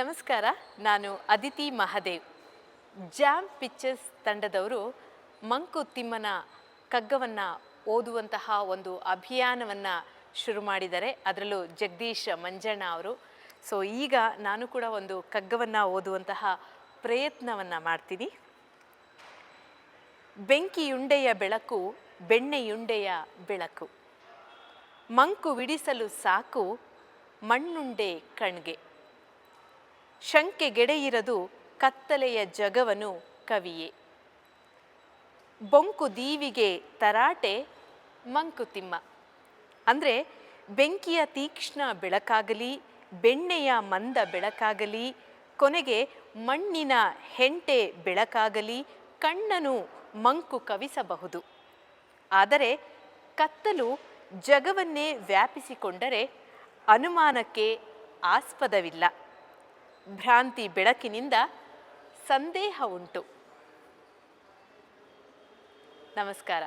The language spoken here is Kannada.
ನಮಸ್ಕಾರ, ನಾನು ಅದಿತಿ ಮಹಾದೇವ್. ಜಾಮ್ ಪಿಕ್ಚರ್ಸ್ ತಂಡದವರು ಮಂಕುತಿಮ್ಮನ ಕಗ್ಗವನ್ನು ಓದುವಂತಹ ಒಂದು ಅಭಿಯಾನವನ್ನು ಶುರು ಮಾಡಿದ್ದಾರೆ. ಅದರಲ್ಲೂ ಜಗದೀಶ್ ಮಂಜಣ್ಣ ಅವರು. ಸೊ ಈಗ ನಾನು ಕೂಡ ಒಂದು ಕಗ್ಗವನ್ನು ಓದುವಂತಹ ಪ್ರಯತ್ನವನ್ನು ಮಾಡ್ತೀನಿ. ಬೆಂಕಿಯುಂಡೆಯ ಬೆಳಕು ಬೆಣ್ಣೆಯುಂಡೆಯ ಬೆಳಕು. ಮಂಕು ವಿಡಿಸಲು ಸಾಕು ಮಣ್ಣುಂಡೆ ಕಣ್ಗೆ. ಶಂಕೆಗೆಡೆಯಿರದು ಕತ್ತಲೆಯ ಜಗವನು ಕವಿಯೇ. ಬೊಂಕು ದೀವಿಗೆ ತರಾಟೆ ಮಂಕುತಿಮ್ಮ. ಅಂದರೆ ಬೆಂಕಿಯ ತೀಕ್ಷ್ಣ ಬೆಳಕಾಗಲಿ, ಬೆಣ್ಣೆಯ ಮಂದ ಬೆಳಕಾಗಲಿ, ಕೊನೆಗೆ ಮಣ್ಣಿನ ಹೆಂಟೆ ಬೆಳಕಾಗಲಿ, ಕಣ್ಣನು ಮಂಕು ಕವಿಸಬಹುದು. ಆದರೆ ಕತ್ತಲು ಜಗವನ್ನೇ ವ್ಯಾಪಿಸಿಕೊಂಡರೆ ಅನುಮಾನಕ್ಕೆ ಆಸ್ಪದವಿಲ್ಲ. ಭ್ರಾಂತಿ ಬೆಳಕಿನಿಂದ ಸಂದೇಹ ಉಂಟು. ನಮಸ್ಕಾರ.